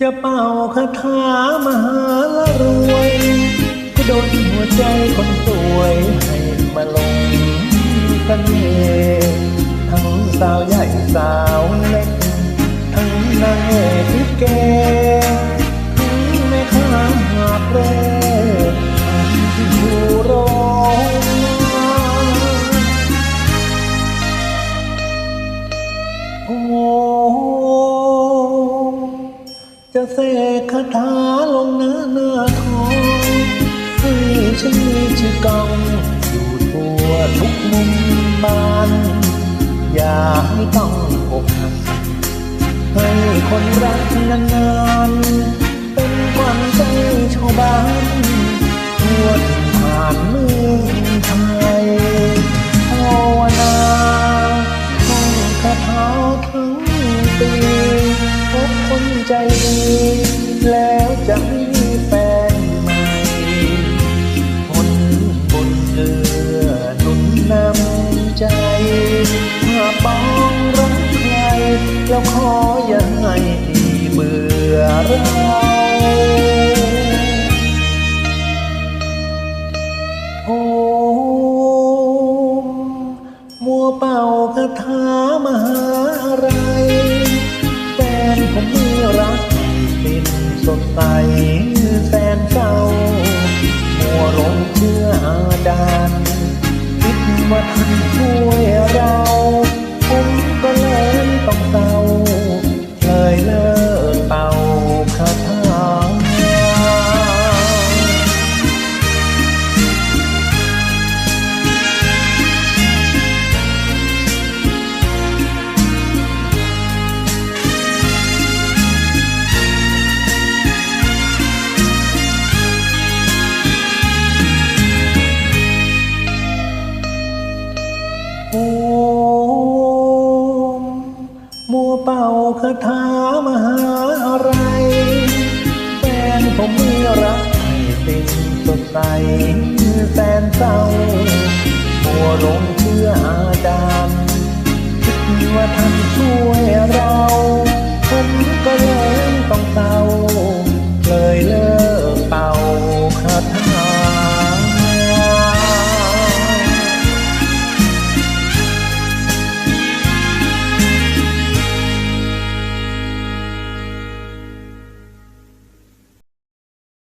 จะเป่าคาถามหาละรวยก็โดนหัวใจคนสวยให้มาลงกันเองทั้งสาวใหญ่สาว จะเสกคาถาลงหน้าหน้าทองให้ฉันมีชื่อกองอยู่ทั่วทุกมุมบ้าน อย่าให้ต้องอกหักให้คนรักนานๆ เป็นความใจชาวบ้านทั่วถิ่นผ่านเมืองไทยภาวนาท่องคาถาทั้งปี ใจดีแล้วจะมีแฟนใหม่คนบนเรือหนุนนำใจมาปองรักใครแล้วขออย่าให้เบื่อเรา คิด โอ้มัวเป่าคาถามหาอะไร แฟนผมมีรักให้เป็นสดใสแฟนเศร้ามัวลงเชื่ออาดามคิดว่าท่านช่วยเรา ผมก็เลย